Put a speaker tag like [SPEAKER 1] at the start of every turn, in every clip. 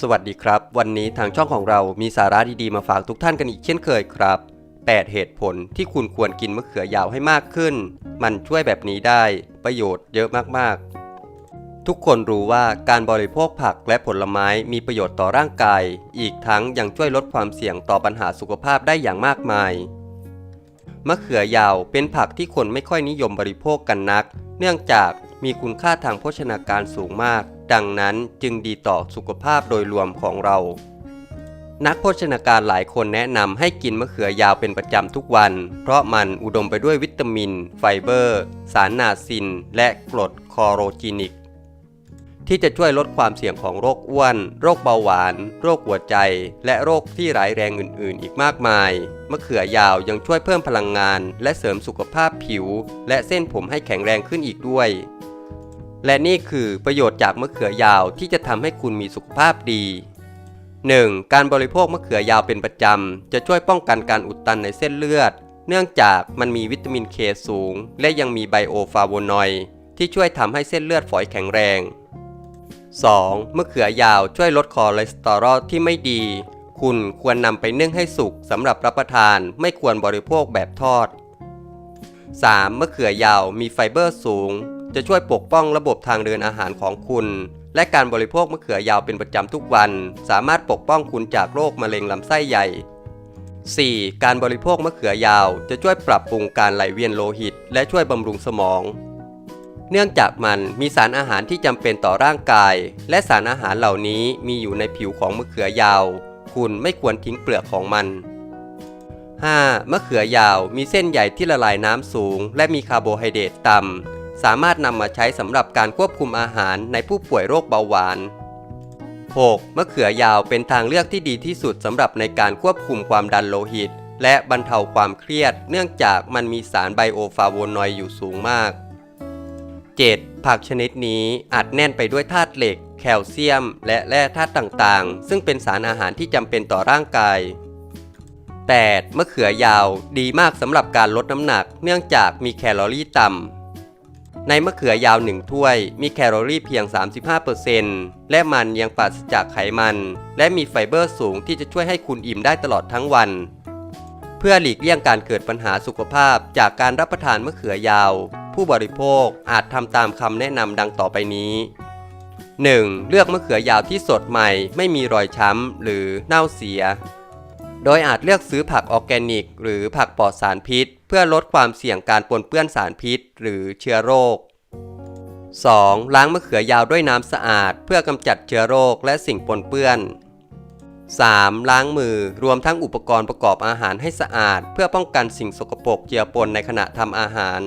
[SPEAKER 1] สวัสดีครับ วันนี้ทางช่องของเรามีสาระดีๆมาฝากทุกท่านกันอีกเช่นเคยครับ 8 เหตุผลที่คุณควรกินมะเขือยาวให้มากขึ้น มันช่วยแบบนี้ได้ประโยชน์เยอะมากๆ ทุกคนรู้ว่าการบริโภคผักและผลไม้มีประโยชน์ต่อร่างกาย อีกทั้งยังช่วยลดความเสี่ยงต่อปัญหาสุขภาพได้อย่างมากมายมะเขือยาวเป็นผักที่คนไม่ค่อยนิยมบริโภคกันนัก เนื่องจากมีคุณค่าทางโภชนาการสูงมาก ดังนั้นจึงดีต่อสุขภาพโดยรวมของเรา นักโภชนาการหลายคนแนะนำให้กินมะเขือยาวเป็นประจำทุกวัน เพราะมันอุดมไปด้วยวิตามิน ไฟเบอร์ สารนาซิน และกรดคอโรจีนิก ที่จะช่วยลดความเสี่ยงของโรคอ้วน โรคเบาหวาน โรคหัวใจ และโรคที่ร้ายแรงอื่น ๆ อีกมากมาย มะเขือยาวยังช่วยเพิ่มพลังงาน และเสริมสุขภาพผิว และเส้นผมให้แข็งแรงขึ้นอีกด้วย และนี่คือประโยชน์จากมะเขือยาวที่จะทำให้คุณมีสุขภาพดี 1. การบริโภคมะเขือยาวเป็นประจำ จะช่วยป้องกันการอุดตันในเส้นเลือด เนื่องจากมันมีวิตามินเคสูง และยังมีไบโอฟาโวนอยด์ที่ช่วยทำให้เส้นเลือดฝอยแข็งแรง 2. มะเขือยาวช่วยลดคอเลสเตอรอลที่ไม่ดี คุณควรนำไปนึ่งให้สุกสำหรับรับประทานไม่ควรบริโภคแบบทอด 3. มะเขือยาวมีไฟเบอร์สูง จะช่วยปกป้องระบบทางเดินอาหารของคุณ และการบริโภคมะเขือยาวเป็นประจำทุกวัน สามารถปกป้องคุณจากโรคมะเร็งลำไส้ใหญ่ 4. การบริโภคมะเขือยาวจะช่วยปรับปรุงการไหลเวียนโลหิต และช่วยบำรุงสมอง เนื่องจากมันมีสารอาหารที่จำเป็นต่อร่างกาย และสารอาหารเหล่านี้มีอยู่ในผิวของมะเขือยาว คุณไม่ควรทิ้งเปลือกของมัน 5. มะเขือยาวมีเส้นใหญ่ที่ละลายน้ำสูง และมีคาร์โบไฮเดรตต่ำ สามารถนำมาใช้สำหรับการควบคุมอาหารในผู้ป่วยโรคเบาหวาน 6. มะเขือยาวเป็นทางเลือกที่ดีที่สุดสำหรับในการควบคุมความดันโลหิต และบรรเทาความเครียด เนื่องจากมันมีสารไบโอฟาโวนอยด์อยู่สูงมาก 7. ผักชนิดนี้อัดแน่นไปด้วยธาตุเหล็ก แคลเซียม และแร่ธาตุต่างๆ ซึ่งเป็นสารอาหารที่จำเป็นต่อร่างกาย 8. มะเขือยาวดีมากสำหรับการลดน้ำหนัก เนื่องจากมีแคลอรี่ต่ำ ในมะเขือยาวหนึ่งถ้วย มีแคลอรี่เพียง 35%และมันยังปราศจากไขมัน และมีไฟเบอร์สูงที่จะช่วยให้คุณอิ่มได้ตลอดทั้งวัน เพื่อหลีกเลี่ยงการเกิดปัญหาสุขภาพจากการรับประทานมะเขือยาว ผู้บริโภคอาจทำตามคำแนะนำดังต่อไปนี้ 1. เลือกมะเขือยาวที่สดใหม่ ไม่มีรอยช้ำ หรือเน่าเสีย โดยอาจเลือกซื้อผักออร์แกนิก หรือผักปลอดสารพิษ เพื่อลดความเสี่ยงการปนเปื้อนสารพิษ หรือเชื้อโรค 2. ล้างมะเขือยาวด้วยน้ำสะอาด เพื่อกำจัดเชื้อโรคและสิ่งปนเปื้อน 3. ล้างมือรวมทั้งอุปกรณ์ประกอบอาหารให้สะอาด เพื่อป้องกันสิ่งสกปรกเจือปนในขณะทำอาหาร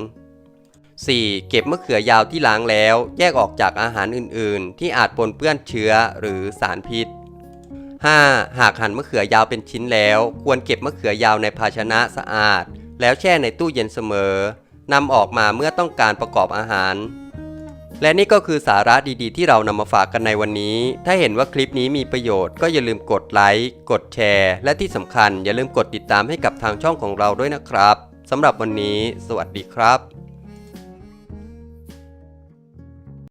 [SPEAKER 1] 4. เก็บมะเขือยาวที่ล้างแล้ว แยกออกจากอาหารอื่น ๆ ที่อาจปนเปื้อนเชื้อหรือสารพิษ 5. หากหั่นมะเขือยาวเป็นชิ้นแล้ว ควรเก็บมะเขือยาวในภาชนะสะอาด แล้วแช่ในตู้เย็นเสมอนำออกมาเมื่อต้องการประกอบอาหาร และนี่ก็คือสาระดีๆ ที่เรานำมาฝากกันในวันนี้ ถ้าเห็นว่าคลิปนี้มีประโยชน์ก็อย่าลืมกดไลค์ กดแชร์ และที่สำคัญอย่าลืมกดติดตามให้กับทางช่องของเราด้วยนะครับสำหรับวันนี้ สวัสดีครับ